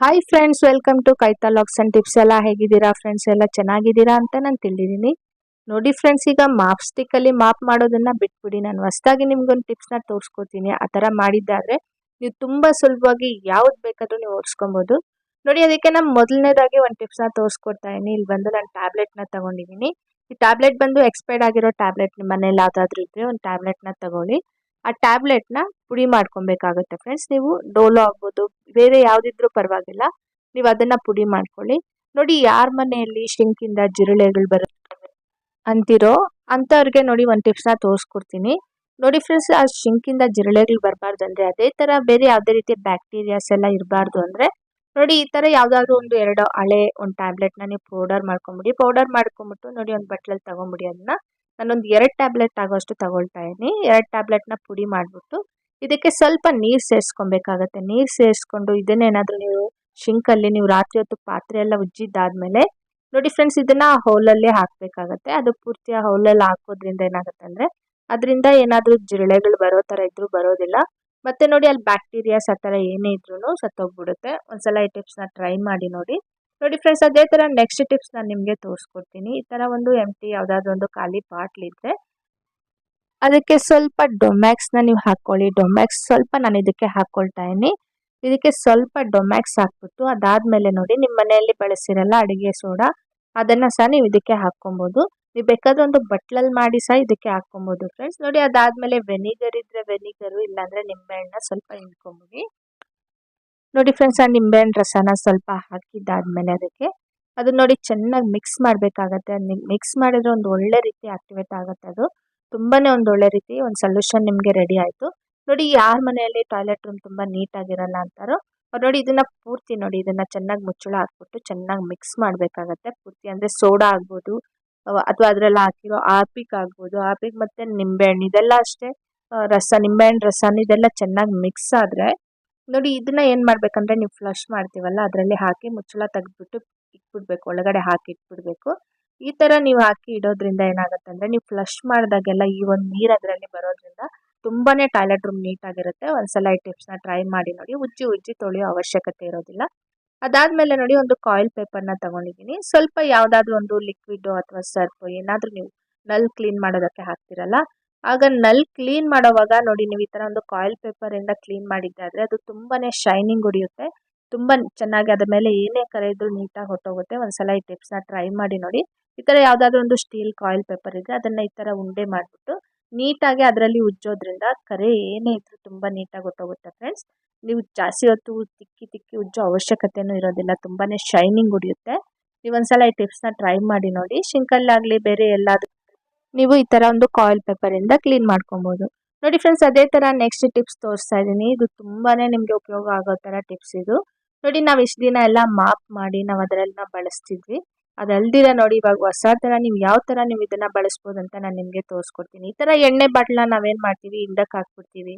Hi friends welcome to ಕೈತಾ ಲಾಕ್ಸ್ and tips ಎಲ್ಲ ಹೇಗಿದ್ದೀರಾ ಫ್ರೆಂಡ್ಸ್ ಎಲ್ಲ ಚೆನ್ನಾಗಿದ್ದೀರಾ ಅಂತ ನಾನು ತಿಳಿದಿದ್ದೀನಿ. ನೋಡಿ ಫ್ರೆಂಡ್ಸ್ ಈಗ ಮಾಪ್ ಸ್ಟಿಕ್ ಅಲ್ಲಿ ಮಾಪ್ ಮಾಡೋದನ್ನ ಬಿಟ್ಬಿಡಿ. ನಾನು ಹೊಸದಾಗಿ ನಿಮ್ಗೊಂದು ಟಿಪ್ಸ್ನ ತೋರಿಸ್ಕೊತೀನಿ. ಆ ಥರ ಮಾಡಿದ್ದಾದರೆ ನೀವು ತುಂಬಾ ಸುಲಭವಾಗಿ ಯಾವ್ದು ಬೇಕಾದರೂ ನೀವು ಓಡಿಸ್ಕೊಬಹುದು ನೋಡಿ ಅದಕ್ಕೆ ನಾನು ಮೊದಲನೇದಾಗಿ ಒಂದು ಟಿಪ್ಸ್ನ ತೋರಿಸ್ಕೊಡ್ತಾ ಇದೀನಿ ಇಲ್ಲಿ ಬಂದು ನಾನು ಟ್ಯಾಬ್ಲೆಟ್ನ ತಗೊಂಡಿದ್ದೀನಿ. ಈ ಟ್ಯಾಬ್ಲೆಟ್ ಬಂದು ಎಕ್ಸ್ಪೈರ್ಡ್ ಆಗಿರೋ ಟ್ಯಾಬ್ಲೆಟ್ ನಿಮ್ಮ ಮನೇಲಿ ಯಾವ್ದಾದ್ರು ಇದ್ರೆ ಒಂದು ಟ್ಯಾಬ್ಲೆಟ್ನ ತಗೊಳ್ಳಿ. ಆ ಟ್ಯಾಬ್ಲೆಟ್ನ ಪುಡಿ ಮಾಡ್ಕೊಬೇಕಾಗುತ್ತೆ ಫ್ರೆಂಡ್ಸ್ ನೀವು ಡೋಲೋ ಆಗ್ಬೋದು, ಬೇರೆ ಯಾವ್ದಿದ್ರು ಪರವಾಗಿಲ್ಲ. ನೀವು ಅದನ್ನ ಪುಡಿ ಮಾಡ್ಕೊಳ್ಳಿ. ನೋಡಿ ಯಾರ ಮನೆಯಲ್ಲಿ ಶಿಂಕಿಂದ ಜಿರಳೆಗಳು ಬರುತ್ತೆ ಅಂತಿರೋ ಅಂಥವ್ರಿಗೆ ನೋಡಿ ಒಂದು ಟಿಪ್ಸ್ನ ತೋರಿಸ್ಕೊಡ್ತೀನಿ. ನೋಡಿ ಫ್ರೆಂಡ್ಸ್ ಆ ಶಿಂಕಿಂದ ಜಿರಳೆಗಳು ಬರಬಾರ್ದು ಅಂದ್ರೆ ಅದೇ ತರ ಬೇರೆ ಯಾವುದೇ ರೀತಿಯ ಬ್ಯಾಕ್ಟೀರಿಯಾಸ್ ಎಲ್ಲ ಇರಬಾರ್ದು ಅಂದ್ರೆ ನೋಡಿ ಈ ತರ ಯಾವ್ದಾದ್ರು ಒಂದು ಎರಡು ಹಳೆ ಒಂದು ನ ನೀವು ಪೌಡರ್ ಮಾಡ್ಕೊಂಬಿಡಿ. ಪೌಡರ್ ಮಾಡ್ಕೊಂಬಿಟ್ಟು ನೋಡಿ ಒಂದು ಬಟ್ಲಲ್ಲಿ ತಗೊಂಬಿಡಿ ಅದನ್ನ ನಾನೊಂದು ಎರಡು ಟ್ಯಾಬ್ಲೆಟ್ ಆಗೋಷ್ಟು ತಗೊಳ್ತಾ ಇದ್ದೀನಿ. ಎರಡು ಟ್ಯಾಬ್ಲೆಟ್ನ ಪುಡಿ ಮಾಡಿಬಿಟ್ಟು ಇದಕ್ಕೆ ಸ್ವಲ್ಪ ನೀರು ಸೇರಿಸ್ಕೊಬೇಕಾಗತ್ತೆ. ನೀರು ಸೇರಿಸ್ಕೊಂಡು ಇದನ್ನೇನಾದರೂ ನೀವು ಶಿಂಕಲ್ಲಿ ನೀವು ರಾತ್ರಿ ಹೊತ್ತು ಪಾತ್ರೆ ಎಲ್ಲ ಉಜ್ಜಿದ್ದಾದ್ಮೇಲೆ ನೋಡಿ ಫ್ರೆಂಡ್ಸ್ ಇದನ್ನ ಹೌಲಲ್ಲೇ ಹಾಕಬೇಕಾಗತ್ತೆ. ಅದು ಪೂರ್ತಿ ಆ ಹೌಲಲ್ಲಿ ಹಾಕೋದ್ರಿಂದ ಏನಾಗುತ್ತೆ ಅಂದರೆ ಅದರಿಂದ ಏನಾದರೂ ಜಿರಳೆಗಳು ಬರೋ ಥರ ಇದ್ದರೂ ಬರೋದಿಲ್ಲ. ಮತ್ತೆ ನೋಡಿ ಅಲ್ಲಿ ಬ್ಯಾಕ್ಟೀರಿಯಾಸ್ ಆ ಥರ ಏನೇ ಇದ್ರೂ ಸತ್ತೋಗ್ಬಿಡುತ್ತೆ. ಒಂದ್ಸಲ ಈ ಟಿಪ್ಸ್ನ ಟ್ರೈ ಮಾಡಿ ನೋಡಿ. ನೋಡಿ ಫ್ರೆಂಡ್ಸ್ ಅದೇ ಥರ ನೆಕ್ಸ್ಟ್ ಟಿಪ್ಸ್ ನಾನು ನಿಮಗೆ ತೋರಿಸ್ಕೊಡ್ತೀನಿ. ಈ ಥರ ಒಂದು ಎಂಟಿ ಯಾವುದಾದ್ರೂ ಒಂದು ಖಾಲಿ ಬಾಟ್ಲ್ ಇದ್ದರೆ ಅದಕ್ಕೆ ಸ್ವಲ್ಪ ಡೊಮ್ಯಾಕ್ಸ್ನ ನೀವು ಹಾಕ್ಕೊಳ್ಳಿ ಡೊಮ್ಯಾಕ್ಸ್ ಸ್ವಲ್ಪ ನಾನು ಇದಕ್ಕೆ ಹಾಕ್ಕೊಳ್ತಾ ಇದ್ದೀನಿ. ಇದಕ್ಕೆ ಸ್ವಲ್ಪ ಡೊಮ್ಯಾಕ್ಸ್ ಹಾಕ್ಬಿಟ್ಟು ಅದಾದಮೇಲೆ ನೋಡಿ ನಿಮ್ಮ ಮನೆಯಲ್ಲಿ ಬಳಸಿರಲ್ಲ ಅಡುಗೆ ಸೋಡಾ, ಅದನ್ನು ಸಹ ನೀವು ಇದಕ್ಕೆ ಹಾಕ್ಕೊಬೋದು. ನೀವು ಬೇಕಾದ್ರೆ ಒಂದು ಬಟ್ಲಲ್ಲಿ ಮಾಡಿ ಸಹ ಇದಕ್ಕೆ ಹಾಕ್ಕೊಬೋದು ಫ್ರೆಂಡ್ಸ್ ನೋಡಿ ಅದಾದಮೇಲೆ ವೆನಿಗರ್ ಇದ್ದರೆ ವೆನಿಗರು ಇಲ್ಲಾಂದರೆ ನಿಂಬೆಹಣ್ಣ ಸ್ವಲ್ಪ ಹಿಂಡ್ಕೊಂಬಿಡಿ. ನೋಡಿ ಫ್ರೆಂಡ್ಸ್ ಆ ನಿಂಬೆಹಣ್ಣು ರಸನ ಸ್ವಲ್ಪ ಹಾಕಿದ್ದಾದ್ಮೇಲೆ ಅದಕ್ಕೆ ಅದು ನೋಡಿ ಚೆನ್ನಾಗಿ ಮಿಕ್ಸ್ ಮಾಡಬೇಕಾಗತ್ತೆ. ಮಿಕ್ಸ್ ಮಾಡಿದ್ರೆ ಒಂದು ಒಳ್ಳೆ ರೀತಿ ಆಕ್ಟಿವೇಟ್ ಆಗುತ್ತೆ ಅದು. ತುಂಬಾ ಒಂದು ಒಳ್ಳೆ ರೀತಿ ಒಂದು ಸೊಲ್ಯೂಷನ್ ನಿಮಗೆ ರೆಡಿ ಆಯಿತು. ನೋಡಿ ಯಾರ ಮನೆಯಲ್ಲಿ ಟಾಯ್ಲೆಟ್ ರೂಮ್ ತುಂಬ ನೀಟಾಗಿರಲ್ಲ ಅಂತಾರೋ, ಅವ್ರು ನೋಡಿ ಇದನ್ನ ಪೂರ್ತಿ ನೋಡಿ, ಇದನ್ನ ಚೆನ್ನಾಗಿ ಮುಚ್ಚಳ ಹಾಕ್ಬಿಟ್ಟು ಚೆನ್ನಾಗಿ ಮಿಕ್ಸ್ ಮಾಡಬೇಕಾಗತ್ತೆ. ಪೂರ್ತಿ ಅಂದರೆ ಸೋಡಾ ಆಗ್ಬೋದು ಅಥವಾ ಅದರಲ್ಲಿ ಹಾಕಿರೋ ಆಪಿಕ್ ಆಗ್ಬೋದು. ಆಪಿಕ್ ಮತ್ತು ನಿಂಬೆಹಣ್ಣು ಇದೆಲ್ಲ ಅಷ್ಟೇ. ರಸ ನಿಂಬೆಹಣ್ಣು ರಸನ ಇದೆಲ್ಲ ಚೆನ್ನಾಗಿ ಮಿಕ್ಸ್ ಆದರೆ ನೋಡಿ ಇದನ್ನ ಏನು ಮಾಡಬೇಕಂದ್ರೆ ನೀವು ಫ್ಲಶ್ ಮಾಡ್ತೀವಲ್ಲ, ಅದರಲ್ಲಿ ಹಾಕಿ ಮುಚ್ಚಳ ತೆಗೆದ್ಬಿಟ್ಟು ಇಟ್ಬಿಡ್ಬೇಕು, ಒಳಗಡೆ ಹಾಕಿ ಇಟ್ಬಿಡ್ಬೇಕು. ಈ ಥರ ನೀವು ಹಾಕಿ ಇಡೋದ್ರಿಂದ ಏನಾಗುತ್ತೆ ಅಂದರೆ ನೀವು ಫ್ಲಶ್ ಮಾಡಿದಾಗೆಲ್ಲ ಈ ಒಂದು ನೀರು ಅದರಲ್ಲಿ ಬರೋದ್ರಿಂದ ತುಂಬಾ ಟಾಯ್ಲೆಟ್ ರೂಮ್ ನೀಟಾಗಿರುತ್ತೆ ಒಂದ್ಸಲ ಈ ಟಿಪ್ಸ್ನ ಟ್ರೈ ಮಾಡಿ ನೋಡಿ, ಉಜ್ಜಿ ಉಜ್ಜಿ ತೊಳೆಯೋ ಅವಶ್ಯಕತೆ ಇರೋದಿಲ್ಲ. ಅದಾದಮೇಲೆ ನೋಡಿ ಒಂದು ಕಾಯಿಲ್ ಪೇಪರ್ನ ತಗೊಂಡಿದ್ದೀನಿ ಸ್ವಲ್ಪ ಯಾವುದಾದ್ರೂ ಒಂದು ಲಿಕ್ವಿಡ್ ಅಥವಾ ಸರ್ಪ್ ಏನಾದರೂ ನೀವು ನಲ್ ಕ್ಲೀನ್ ಮಾಡೋದಕ್ಕೆ ಹಾಕ್ತಿರಲ್ಲ ಆಗ ನಲ್ ಕ್ಲೀನ್ ಮಾಡೋವಾಗ ನೋಡಿ ನೀವು ಈ ಥರ ಒಂದು ಕಾಯಿಲ್ ಪೇಪರಿಂದ ಕ್ಲೀನ್ ಮಾಡಿದ್ದಾದರೆ ಅದು ತುಂಬಾ ಶೈನಿಂಗ್ ಹೊಡಿಯುತ್ತೆ ತುಂಬ ಚೆನ್ನಾಗಿ ಅದ್ರ ಮೇಲೆ ಏನೇ ಕರೆ ಇದ್ರೂ ನೀಟಾಗಿ ಹೊಟ್ಟೋಗುತ್ತೆ. ಒಂದ್ಸಲ ಈ ಟಿಪ್ಸ್ನ ಟ್ರೈ ಮಾಡಿ ನೋಡಿ. ಈ ಥರ ಯಾವುದಾದ್ರೂ ಒಂದು ಸ್ಟೀಲ್ ಕಾಯಿಲ್ ಪೇಪರ್ ಇದ್ದರೆ ಅದನ್ನು ಈ ಥರ ಉಂಡೆ ಮಾಡಿಬಿಟ್ಟು ನೀಟಾಗಿ ಅದರಲ್ಲಿ ಉಜ್ಜೋದ್ರಿಂದ ಕರೆ ಏನೇ ಇದ್ರೂ ತುಂಬ ನೀಟಾಗಿ ಹೊಟ್ಟೋಗುತ್ತೆ ಫ್ರೆಂಡ್ಸ್ ನೀವು ಜಾಸ್ತಿ ಹೊತ್ತು ತಿಕ್ಕಿ ತಿಕ್ಕಿ ಉಜ್ಜೋ ಅವಶ್ಯಕತೆಯೂ ಇರೋದಿಲ್ಲ. ತುಂಬಾ ಶೈನಿಂಗ್ ಹೊಡಿಯುತ್ತೆ ನೀವು ಒಂದ್ಸಲ ಈ ಟಿಪ್ಸ್ನ ಟ್ರೈ ಮಾಡಿ ನೋಡಿ. ಶಿಂಕಲ್ಲಾಗಲಿ ಬೇರೆ ಎಲ್ಲಾದರೂ ನೀವು ಈ ಥರ ಒಂದು ಕಾಯಿಲ್ ಪೇಪರಿಂದ ಕ್ಲೀನ್ ಮಾಡ್ಕೊಬೋದು. ನೋಡಿ ಫ್ರೆಂಡ್ಸ್ ಅದೇ ಥರ ನೆಕ್ಸ್ಟ್ ಟಿಪ್ಸ್ ತೋರಿಸ್ತಾ ಇದ್ದೀನಿ ಇದು ತುಂಬಾ ನಿಮಗೆ ಉಪಯೋಗ ಆಗೋ ಥರ ಟಿಪ್ಸ್ ಇದು. ನೋಡಿ ನಾವು ಇಷ್ಟು ದಿನ ಎಲ್ಲ ಮಾಪ್ ಮಾಡಿ ನಾವು ಅದರೆಲ್ಲ ಬಳಸ್ತಿದ್ವಿ. ಅದಲ್ದಿರ ನೋಡಿ ಇವಾಗ ಹೊಸ ಥರ ನೀವು ಯಾವ ಥರ ನೀವು ಇದನ್ನು ಬಳಸ್ಬೋದು ಅಂತ ನಾನು ನಿಮಗೆ ತೋರಿಸ್ಕೊಡ್ತೀನಿ. ಈ ಥರ ಎಣ್ಣೆ ಬಾಟ್ಲನ್ನ ನಾವೇನು ಮಾಡ್ತೀವಿ? ಹಿಂದಕ್ಕೆ ಹಾಕ್ಬಿಡ್ತೀವಿ.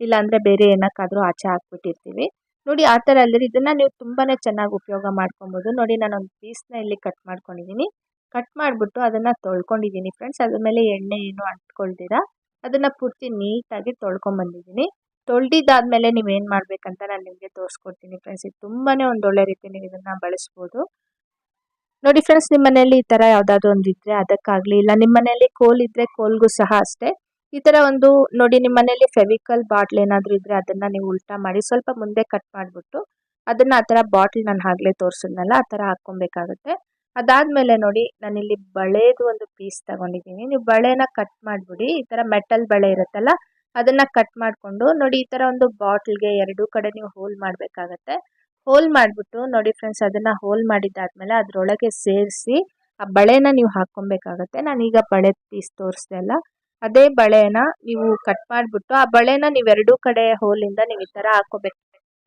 ಇಲ್ಲಾಂದರೆ ಬೇರೆ ಏನಕ್ಕಾದರೂ ಆಚೆ ಹಾಕ್ಬಿಟ್ಟಿರ್ತೀವಿ. ನೋಡಿ ಆ ಥರ ಅಲ್ಲದೆ ಇದನ್ನು ನೀವು ತುಂಬಾ ಚೆನ್ನಾಗಿ ಉಪಯೋಗ ಮಾಡ್ಕೊಬೋದು. ನೋಡಿ ನಾನು ಒಂದು ಪೀಸ್ನ ಇಲ್ಲಿ ಕಟ್ ಮಾಡ್ಕೊಂಡಿದ್ದೀನಿ ಕಟ್ ಮಾಡಿಬಿಟ್ಟು ಅದನ್ನು ತೊಳ್ಕೊಂಡಿದ್ದೀನಿ ಫ್ರೆಂಡ್ಸ್ ಅದ್ರ ಮೇಲೆ ಎಣ್ಣೆ ಏನು ಅಂಟ್ಕೊಳ್ತೀರಾ? ಅದನ್ನು ಪೂರ್ತಿ ನೀಟಾಗಿ ತೊಳ್ಕೊಂಬಂದಿದ್ದೀನಿ ತೊಳೆದಿದ್ದಾದ್ಮೇಲೆ ನೀವೇನು ಮಾಡಬೇಕಂತ ನಾನು ನಿಮಗೆ ತೋರಿಸ್ಕೊಡ್ತೀನಿ ಫ್ರೆಂಡ್ಸ್ ಇದು ತುಂಬಾ ಒಂದು ಒಳ್ಳೆ ರೀತಿ ನೀವು ಇದನ್ನು ಬಳಸ್ಬೋದು. ನೋಡಿ ಫ್ರೆಂಡ್ಸ್ ನಿಮ್ಮ ಮನೆಯಲ್ಲಿ ಈ ಥರ ಯಾವುದಾದ್ರು ಒಂದು ಇದ್ದರೆ ಅದಕ್ಕಾಗಲಿ, ಇಲ್ಲ ನಿಮ್ಮ ಮನೆಯಲ್ಲಿ ಕೋಲ್ ಇದ್ದರೆ ಕೋಲ್ಗೂ ಸಹ ಅಷ್ಟೇ. ಈ ಥರ ಒಂದು ನೋಡಿ ನಿಮ್ಮ ಮನೆಯಲ್ಲಿ ಫೆವಿಕಲ್ ಬಾಟ್ಲ್ ಏನಾದರೂ ಇದ್ದರೆ ಅದನ್ನು ನೀವು ಉಲ್ಟಾ ಮಾಡಿ ಸ್ವಲ್ಪ ಮುಂದೆ ಕಟ್ ಮಾಡಿಬಿಟ್ಟು ಅದನ್ನು ಆ ಥರ ಬಾಟ್ಲ್ ನಾನು ಆಗಲೇ ತೋರಿಸಿದ್ನಲ್ಲ, ಆ ಥರ ಹಾಕ್ಕೊಬೇಕಾಗುತ್ತೆ. ಅದಾದಮೇಲೆ ನೋಡಿ, ನಾನಿಲ್ಲಿ ಬಳೆದು ಒಂದು ಪೀಸ್ ತಗೊಂಡಿದ್ದೀನಿ. ನೀವು ಬಳೆನ ಕಟ್ ಮಾಡಿಬಿಡಿ, ಈ ಥರ ಮೆಟಲ್ ಬಳೆ ಇರುತ್ತಲ್ಲ, ಅದನ್ನು ಕಟ್ ಮಾಡಿಕೊಂಡು ನೋಡಿ, ಈ ಥರ ಒಂದು ಬಾಟ್ಲ್ಗೆ ಎರಡೂ ಕಡೆ ನೀವು ಹೋಲ್ ಮಾಡಬೇಕಾಗತ್ತೆ. ಹೋಲ್ ಮಾಡಿಬಿಟ್ಟು ನೋಡಿ ಫ್ರೆಂಡ್ಸ್ ಅದನ್ನು ಹೋಲ್ ಮಾಡಿದ್ದಾದಮೇಲೆ ಅದರೊಳಗೆ ಸೇರಿಸಿ, ಆ ಬಳೆನ ನೀವು ಹಾಕ್ಕೊಬೇಕಾಗತ್ತೆ. ನಾನೀಗ ಬಳೆ ಪೀಸ್ ತೋರಿಸ್ದೆ ಅಲ್ಲ, ಅದೇ ಬಳೆನ ನೀವು ಕಟ್ ಮಾಡಿಬಿಟ್ಟು, ಆ ಬಳೆನ ನೀವು ಎರಡೂ ಕಡೆ ಹೋಲಿಂದ ನೀವು ಈ ಥರ ಹಾಕೋಬೇಕು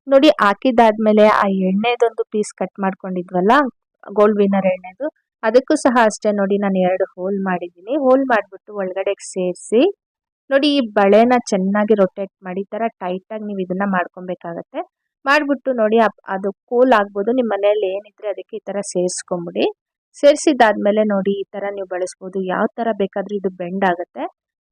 ನೋಡಿ ಹಾಕಿದಾದ್ಮೇಲೆ ಆ ಎಣ್ಣೆದೊಂದು ಪೀಸ್ ಕಟ್ ಮಾಡ್ಕೊಂಡಿದ್ವಲ್ಲ ಗೋಲ್ಡ್ ವಿನರ್ ಎಣ್ಣೆದು ಅದಕ್ಕೂ ಸಹ ಅಷ್ಟೇ ನೋಡಿ ನಾನು ಎರಡು ಹೋಲ್ ಮಾಡಿದ್ದೀನಿ. ಹೋಲ್ ಮಾಡಿಬಿಟ್ಟು ಒಳಗಡೆಗೆ ಸೇರಿಸಿ, ನೋಡಿ ಈ ಬಳೆನ ಚೆನ್ನಾಗಿ ರೊಟೇಟ್ ಮಾಡಿ, ಈ ಥರ ಟೈಟಾಗಿ ನೀವು ಇದನ್ನು ಮಾಡ್ಕೊಬೇಕಾಗತ್ತೆ. ಮಾಡಿಬಿಟ್ಟು ನೋಡಿ ಅದು ಕೋಲ್ ಆಗ್ಬೋದು. ನಿಮ್ಮ ಮನೆಯಲ್ಲಿ ಏನಿದ್ರೆ ಅದಕ್ಕೆ ಈ ಥರ ಸೇರಿಸ್ಕೊಂಬಿಡಿ. ಸೇರಿಸಿದಾದ್ಮೇಲೆ ನೋಡಿ ಈ ಥರ ನೀವು ಬಳಸ್ಬೋದು. ಯಾವ ಥರ ಬೇಕಾದರೂ ಇದು ಬೆಂಡ್ ಆಗುತ್ತೆ.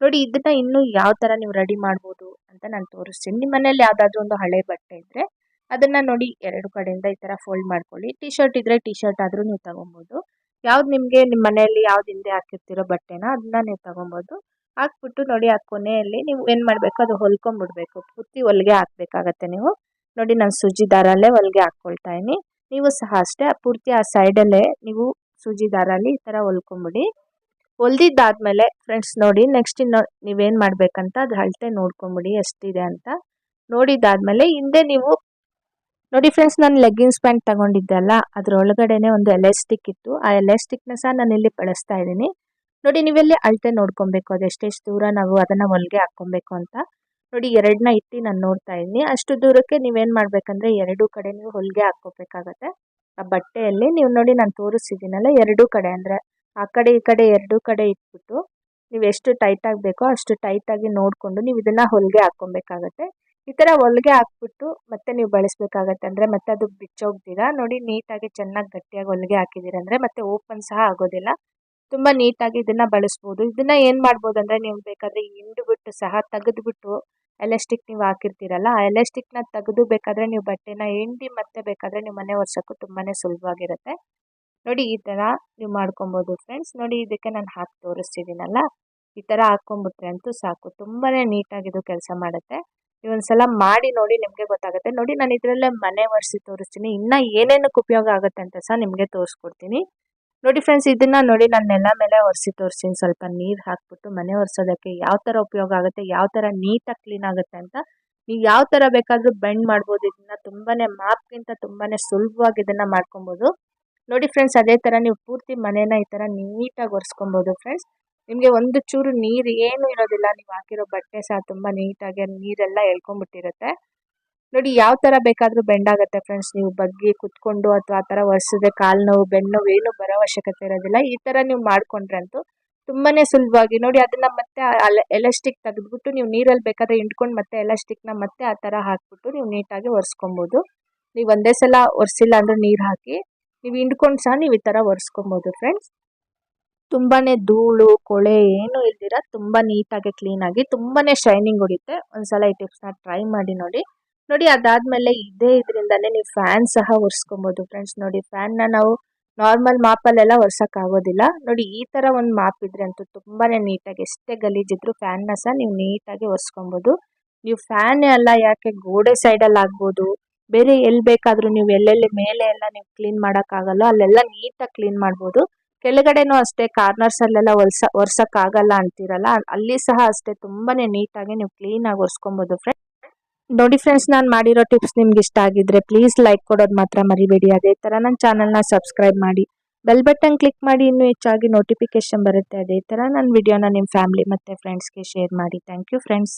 ನೋಡಿ ಇದನ್ನ ಇನ್ನೂ ಯಾವ ಥರ ನೀವು ರೆಡಿ ಮಾಡ್ಬೋದು ಅಂತ ನಾನು ತೋರಿಸ್ತೀನಿ. ನಿಮ್ಮ ಮನೇಲಿ ಯಾವುದಾದ್ರೂ ಒಂದು ಹಳೆ ಬಟ್ಟೆ ಇದ್ದರೆ ಅದನ್ನು ನೋಡಿ ಎರಡು ಕಡೆಯಿಂದ ಈ ಥರ ಫೋಲ್ಡ್ ಮಾಡ್ಕೊಳ್ಳಿ. ಟಿ ಶರ್ಟ್ ಇದ್ದರೆ ಟಿ ಶರ್ಟ್ ಆದರೂ ನೀವು ತಗೊಬೋದು. ಯಾವ್ದು ನಿಮಗೆ ನಿಮ್ಮ ಮನೆಯಲ್ಲಿ ಯಾವ್ದು ಹಿಂದೆ ಹಾಕಿರ್ತಿರೋ ಬಟ್ಟೆನ ಅದನ್ನ ನೀವು ತಗೊಬೋದು. ಹಾಕ್ಬಿಟ್ಟು ನೋಡಿ ಆ ಕೊನೆಯಲ್ಲಿ ನೀವು ಏನು ಮಾಡಬೇಕು, ಅದು ಹೊಲ್ಕೊಂಬಿಡ್ಬೇಕು. ಪೂರ್ತಿ ಹೊಲಿಗೆ ಹಾಕ್ಬೇಕಾಗತ್ತೆ ನೀವು. ನೋಡಿ ನಾನು ಸೂಜಿ ದಾರಲ್ಲೇ ಹೊಲಿಗೆ ಹಾಕ್ಕೊಳ್ತಾ ಇದ್ದೀನಿ. ನೀವು ಸಹ ಅಷ್ಟೇ, ಪೂರ್ತಿ ಆ ಸೈಡಲ್ಲೇ ನೀವು ಸೂಜಿ ದಾರಲ್ಲಿ ಈ ಥರ ಹೊಲ್ಕೊಂಬಿಡಿ. ಹೊಲ್ದಿದ್ದಾದ್ಮೇಲೆ ಫ್ರೆಂಡ್ಸ್ ನೋಡಿ ನೆಕ್ಸ್ಟ್ ಇನ್ನು ನೀವೇನು ಮಾಡಬೇಕಂತ ಅದು ಅಳತೆ ನೋಡ್ಕೊಂಬಿಡಿ ಎಷ್ಟಿದೆ ಅಂತ. ನೋಡಿದ್ದಾದ್ಮೇಲೆ ಹಿಂದೆ ನೀವು ನೋಡಿ ಫ್ರೆಂಡ್ಸ್ ನಾನು ಲೆಗ್ಗಿನ್ಸ್ ಪ್ಯಾಂಟ್ ತಗೊಂಡಿದ್ದಲ್ಲ ಅದರೊಳಗಡೆನೆ ಒಂದು ಎಲೆಸ್ಟಿಕ್ ಇತ್ತು. ಆ ಎಲೆಸ್ಟಿಕ್ನ ಸಹ ನಾನು ಇಲ್ಲಿ ಬಳಸ್ತಾ ಇದ್ದೀನಿ. ನೋಡಿ, ನೀವೆಲ್ಲಿ ಅಳತೆ ನೋಡ್ಕೊಬೇಕು ಅದೆಷ್ಟೆಷ್ಟು ದೂರ ನಾವು ಅದನ್ನು ಹೊಲಿಗೆ ಹಾಕ್ಕೊಬೇಕು ಅಂತ. ನೋಡಿ ಎರಡನ್ನ ಇಟ್ಟು ನಾನು ನೋಡ್ತಾ ಇದ್ದೀನಿ. ಅಷ್ಟು ದೂರಕ್ಕೆ ನೀವೇನು ಮಾಡಬೇಕಂದ್ರೆ, ಎರಡೂ ಕಡೆ ನೀವು ಹೊಲಿಗೆ ಹಾಕ್ಕೋಬೇಕಾಗತ್ತೆ. ಆ ಬಟ್ಟೆಯಲ್ಲಿ ನೀವು ನೋಡಿ, ನಾನು ತೋರಿಸಿದ್ದೀನಲ್ಲ, ಎರಡೂ ಕಡೆ ಅಂದರೆ, ಆ ಕಡೆ, ಈ ಕಡೆ, ಎರಡೂ ಕಡೆ ಇಟ್ಬಿಟ್ಟು ನೀವು ಎಷ್ಟು ಟೈಟ್ ಆಗಬೇಕೋ ಅಷ್ಟು ಟೈಟಾಗಿ ನೋಡಿಕೊಂಡು ನೀವು ಇದನ್ನು ಹೊಲಿಗೆ ಹಾಕ್ಕೊಬೇಕಾಗತ್ತೆ. ಈ ಥರ ಹೊಲಿಗೆ ಹಾಕ್ಬಿಟ್ಟು ಮತ್ತೆ ನೀವು ಬಳಸಬೇಕಾಗತ್ತೆ ಅಂದರೆ ಮತ್ತೆ ಅದು ಬಿಚ್ಚೋಗ್ದಿರಾ ನೋಡಿ ನೀಟಾಗಿ ಚೆನ್ನಾಗಿ ಗಟ್ಟಿಯಾಗಿ ಹೊಲಿಗೆ ಹಾಕಿದ್ದೀರ ಅಂದರೆ ಮತ್ತೆ ಓಪನ್ ಸಹ ಆಗೋದಿಲ್ಲ. ತುಂಬ ನೀಟಾಗಿ ಇದನ್ನು ಬಳಸ್ಬೋದು. ಇದನ್ನು ಏನು ಮಾಡ್ಬೋದು ಅಂದರೆ ನೀವು ಬೇಕಾದರೆ ಹಿಂಡ್ಬಿಟ್ಟು ಸಹ ತೆಗೆದುಬಿಟ್ಟು ಎಲಾಸ್ಟಿಕ್ ನೀವು ಹಾಕಿರ್ತೀರಲ್ಲ, ಆ ಎಲಾಸ್ಟಿಕ್ನ ತೆಗೆದು ಬೇಕಾದರೆ ನೀವು ಬಟ್ಟೆನ ಹಿಂಡಿ ಮತ್ತೆ ಬೇಕಾದರೆ ನೀವು ಮನೆ ಒರ್ಸೋಕ್ಕೂ ತುಂಬಾ ಸುಲಭವಾಗಿರುತ್ತೆ. ನೋಡಿ ಈ ಥರ ನೀವು ಮಾಡ್ಕೊಬೋದು ಫ್ರೆಂಡ್ಸ್. ನೋಡಿ ಇದಕ್ಕೆ ನಾನು ಹಾಕಿ ತೋರಿಸ್ತಿದ್ದೀನಲ್ಲ ಈ ಥರ ಹಾಕ್ಕೊಂಬಿಟ್ರೆ ಅಂತೂ ಸಾಕು. ತುಂಬಾ ನೀಟಾಗಿದು ಕೆಲಸ ಮಾಡುತ್ತೆ. ನೀವೊಂದ್ಸಲ ಮಾಡಿ ನೋಡಿ ನಿಮಗೆ ಗೊತ್ತಾಗುತ್ತೆ. ನೋಡಿ ನಾನು ಇದರಲ್ಲೇ ಮನೆ ಒರೆಸಿ ತೋರಿಸ್ತೀನಿ. ಇನ್ನೂ ಏನೇನಕ್ಕೆ ಉಪಯೋಗ ಆಗುತ್ತೆ ಅಂತ ಸಹ ನಿಮಗೆ ತೋರಿಸ್ಕೊಡ್ತೀನಿ. ನೋಡಿ ಫ್ರೆಂಡ್ಸ್ ಇದನ್ನು ನೋಡಿ ನಾನು ನೆಲ ಮೇಲೆ ಒರೆಸಿ ತೋರಿಸ್ತೀನಿ. ಸ್ವಲ್ಪ ನೀರು ಹಾಕ್ಬಿಟ್ಟು ಮನೆ ಒರೆಸೋದಕ್ಕೆ ಯಾವ ಥರ ಉಪಯೋಗ ಆಗುತ್ತೆ, ಯಾವ ಥರ ನೀಟಾಗಿ ಕ್ಲೀನ್ ಆಗುತ್ತೆ ಅಂತ. ನೀವು ಯಾವ ಥರ ಬೇಕಾದರೂ ಬೆಂಡ್ ಮಾಡ್ಬೋದು. ಇದನ್ನು ತುಂಬಾ ಮಾಪ್ಗಿಂತ ತುಂಬಾ ಸುಲಭವಾಗಿ ಇದನ್ನು ಮಾಡ್ಕೊಬೋದು. ನೋಡಿ ಫ್ರೆಂಡ್ಸ್ ಅದೇ ಥರ ನೀವು ಪೂರ್ತಿ ಮನೇನ ಈ ಥರ ನೀಟಾಗಿ ಒರೆಸ್ಕೊಬೋದು ಫ್ರೆಂಡ್ಸ್ ನಿಮಗೆ ಒಂದು ಚೂರು ನೀರು ಏನೂ ಇರೋದಿಲ್ಲ, ನೀವು ಹಾಕಿರೋ ಬಟ್ಟೆ ಸಹ ತುಂಬ ನೀಟಾಗಿ ನೀರೆಲ್ಲ ಎಳ್ಕೊಂಬಿಟ್ಟಿರುತ್ತೆ. ನೋಡಿ ಯಾವ ಥರ ಬೇಕಾದರೂ ಬೆಂಡಾಗುತ್ತೆ ಫ್ರೆಂಡ್ಸ್ ನೀವು ಬಗ್ಗಿ ಕುತ್ಕೊಂಡು ಅಥವಾ ಆ ಥರ ಒರೆಸಿದ್ರೆ ಕಾಲು ನೋವು, ಬೆನ್ನು ನೋವು ಏನೂ ಬರೋ ಅವಶ್ಯಕತೆ ಇರೋದಿಲ್ಲ. ಈ ಥರ ನೀವು ಮಾಡಿಕೊಂಡ್ರೆ ಅಂತೂ ತುಂಬಾ ಸುಲಭವಾಗಿ ನೋಡಿ ಅದನ್ನು ಮತ್ತೆ ಎಲಾಸ್ಟಿಕ್ ತೆಗೆದ್ಬಿಟ್ಟು ನೀವು ನೀರಲ್ಲಿ ಬೇಕಾದ್ರೆ ಹಿಂಡ್ಕೊಂಡು ಮತ್ತೆ ಎಲಾಸ್ಟಿಕ್ನ ಮತ್ತೆ ಆ ಥರ ಹಾಕ್ಬಿಟ್ಟು ನೀವು ನೀಟಾಗಿ ಒರೆಸ್ಕೊಬೋದು. ನೀವು ಒಂದೇ ಸಲ ಒರೆಸಿಲ್ಲ ಅಂದರೆ ನೀರು ಹಾಕಿ, ನೀವು ಹಿಂಡ್ಕೊಂಡು ಸಹ ನೀವು ಈ ಥರ ಒರೆಸ್ಕೊಬೋದು ಫ್ರೆಂಡ್ಸ್ ತುಂಬಾ ಧೂಳು, ಕೊಳೆ ಏನು ಇಲ್ದಿರ ತುಂಬ ನೀಟಾಗಿ ಕ್ಲೀನಾಗಿ ತುಂಬಾ ಶೈನಿಂಗ್ ಹೊಡಿತೆ ಒಂದ್ಸಲ ಈ ಟಿಪ್ಸ್ನ ಟ್ರೈ ಮಾಡಿ ನೋಡಿ. ನೋಡಿ ಅದಾದಮೇಲೆ ಇದೇ ಇದರಿಂದನೇ ನೀವು ಫ್ಯಾನ್ ಸಹ ಒರೆಸ್ಕೊಬೋದು ಫ್ರೆಂಡ್ಸ್ ನೋಡಿ ಫ್ಯಾನ್ನ ನಾವು ನಾರ್ಮಲ್ ಮಾಪಲ್ಲೆಲ್ಲ ಒರ್ಸೋಕ್ಕಾಗೋದಿಲ್ಲ. ನೋಡಿ ಈ ಥರ ಒಂದು ಮಾಪ್ ಇದ್ರೆ ಅಂತೂ ತುಂಬಾ ನೀಟಾಗಿ ಎಷ್ಟೇ ಗಲೀಜಿದ್ರು ಫ್ಯಾನ್ನ ಸಹ ನೀವು ನೀಟಾಗಿ ಒರೆಸ್ಕೊಬೋದು. ನೀವು ಫ್ಯಾನೇ ಅಲ್ಲ, ಯಾಕೆ ಗೋಡೆ ಸೈಡಲ್ಲಿ ಆಗ್ಬೋದು? ಬೇರೆ ಎಲ್ಲಿ ಬೇಕಾದರೂ ನೀವು ಎಲ್ಲೆಲ್ಲಿ ಮೇಲೆ ಎಲ್ಲ ನೀವು ಕ್ಲೀನ್ ಮಾಡೋಕ್ಕಾಗಲ್ಲ, ಅಲ್ಲೆಲ್ಲ ನೀಟಾಗಿ ಕ್ಲೀನ್ ಮಾಡ್ಬೋದು. ಕೆಳಗಡೆನೂ ಅಷ್ಟೇ ಕಾರ್ನರ್ಸ್ ಅಲ್ಲೆಲ್ಲ ಒರ್ಸ ಒರ್ಸೋಕ್ಕಾಗಲ್ಲ ಅಂತೀರಲ್ಲ? ಅಲ್ಲಿ ಸಹ ಅಷ್ಟೇ ತುಂಬಾನೇ ನೀಟಾಗಿ ನೀವು ಕ್ಲೀನಾಗಿ ಒರೆಸ್ಕೊಬೋದು ಫ್ರೆಂಡ್ಸ್ ನೋಡಿ ಫ್ರೆಂಡ್ಸ್ ನಾನು ಮಾಡಿರೋ ಟಿಪ್ಸ್ ನಿಮ್ಗೆ ಇಷ್ಟ ಆಗಿದ್ರೆ ಪ್ಲೀಸ್ ಲೈಕ್ ಕೊಡೋದು ಮಾತ್ರ ಮರಿಬೇಡಿ. ಅದೇ ಥರ ನನ್ನ ಚಾನಲ್ನ ಸಬ್ಸ್ಕ್ರೈಬ್ ಮಾಡಿ. ಬೆಲ್ ಬಟನ್ ಕ್ಲಿಕ್ ಮಾಡಿ, ಇನ್ನೂ ಹೆಚ್ಚಾಗಿ ನೋಟಿಫಿಕೇಶನ್ ಬರುತ್ತೆ. ಅದೇ ಥರ ನನ್ನ ವಿಡಿಯೋನ ನಿಮ್ಮ ಫ್ಯಾಮಿಲಿ ಮತ್ತು ಫ್ರೆಂಡ್ಸ್ಗೆ ಶೇರ್ ಮಾಡಿ. Thank you friends